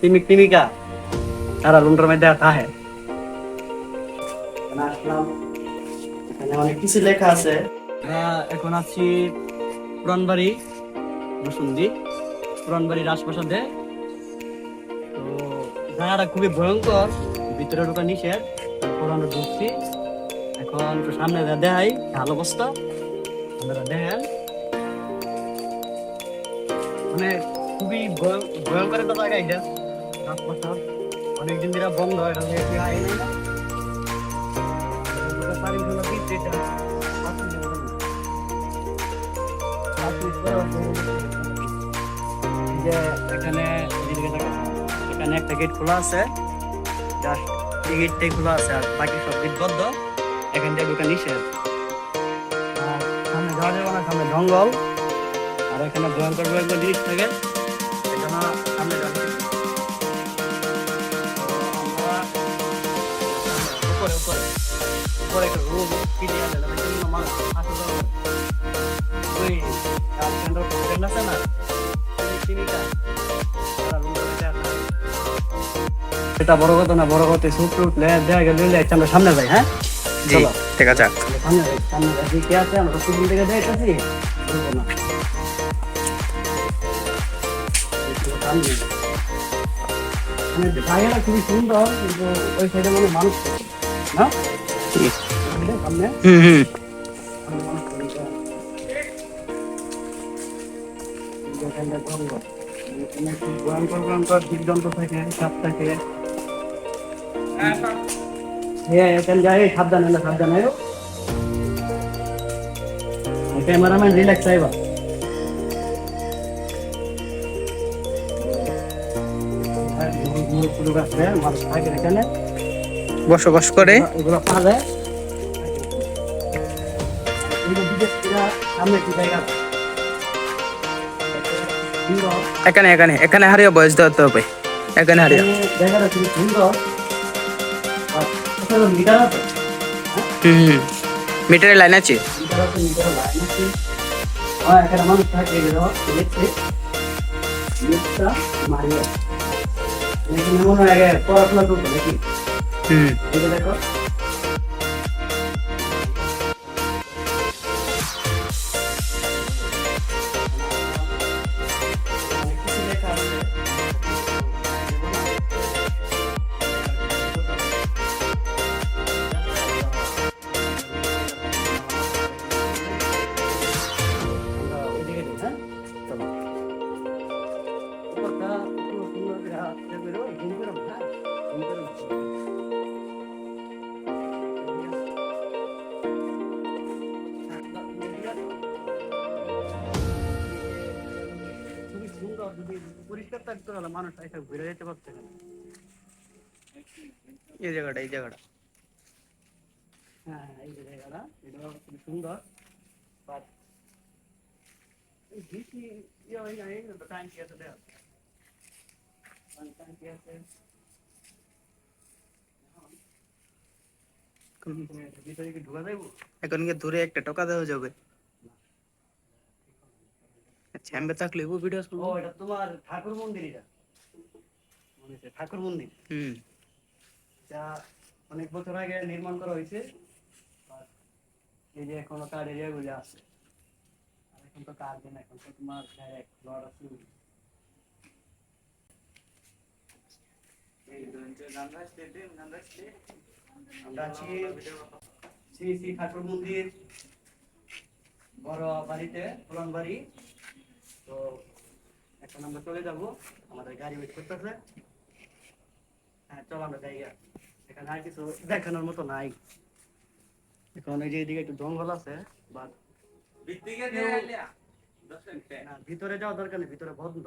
প্রেমিক প্রেমিকা তারা রুমটার মধ্যে থাকে। এখানে আসলাম। এখানে অনেক কিছু লেখা আছে। এখন আছি পুরানবাড়ি বসুন্ধি। পুরানবাড়ি রাজপ্রাসাদে তো জায়গাটা খুবই ভয়ঙ্কর। ভিতরে ঢোকা নিষেধ তারপর আমরা ঢুকছি। এখন তো সামনে দেখাই ভালো অবস্থা। আপনারা দেখেন। মানে খুবই ভয়- ভয়ঙ্কর একটা জায়গা এটা। বন্ধ এখানে এখানে একটা গেট খোলা আছে। এই গেটটাই খোলা আছে, আর বাকি সব গেট বন্ধ। এখান থেকে নিষেধ। আর সামনে সামনে জঙ্গল। আর এখানে ভয়ঙ্কর ভয়ঙ্কর জিনিস থাকে। এখানে সামনে যাওয়া উপরে উপরে একটা রুম কিনে আনলে তাহলে কিন্তু মানুষ আসা যাবে ওই গার্লফ্রেন্ড ফ্রেন্ড আছে না চিনিটা আছে এটা বড় কথা না বড় কথা সুট উঠলে দেখা গেল আমরা সামনে যাই হ্যাঁ? চলো। দেখা যাক। সামনে যাই সামনে যাই কে আছে আমরা সুকুল থেকে যাইতেছি না। সামনে। মানে খুবই সুন্দর কিন্তু ওই সাইডে মানে মানুষ সামনে হুম হুম ভয়ঙ্কর ভয়ঙ্কর জীবজন্তু থাকে সাপ থাকে হ্যাঁ এখানে যাই সাবধান হলে সাবধান আয়ো ক্যামেরাম্যান রিল্যাক্স আইবা মানুষ থাকে এখানে বসবাস করে। এখানে এখানে এখানে হারিয়ে বয়স ধরতে হবে। এখানে হারিয়ে। হুম মিটারের লাইন আছে? মারিয়ে। পড়াশোনা নাকি? হুম। দেখো। পরিষ্কার থাকতো তাহলে মানুষ এসে ঘুরে যেতে পারতো না। এই জায়গাটা এই জায়গাটা। হ্যাঁ এই জায়গাটা এটা খুবই সুন্দর। বাট বেশি ইয়ে হয় কি আছে কি আছে। কি এখন গিয়ে দূরে একটা টোকা দেওয়া যাবে? থাকলে ও ভিডিও ও এটা তোমার ঠাকুর মন্দির এটা। মনে ঠাকুর মন্দির। হুম। যা অনেক বছর আগে নির্মাণ করা হয়েছে এই যে এখনও কার এরিয়া গুলো আছে। আর এখন তো কার দেন এখন তো তোমার ডাইরেক্ট ফ্লোর আছে। আমরা আছি শ্রী শ্রী ঠাকুর মন্দির বড় বাড়িতে পুরান বাড়ি। তো এখন আমরা চলে যাব। আমাদের গাড়ি ওয়েট করতেছে। হ্যাঁ চল আমরা যাই এখানে আর কিছু দেখানোর মতো নাই। এখন এই যে এদিকে একটু জঙ্গল আছে বাট ভিতরে যাওয়া দরকার নেই ভিতরে বন্ধ।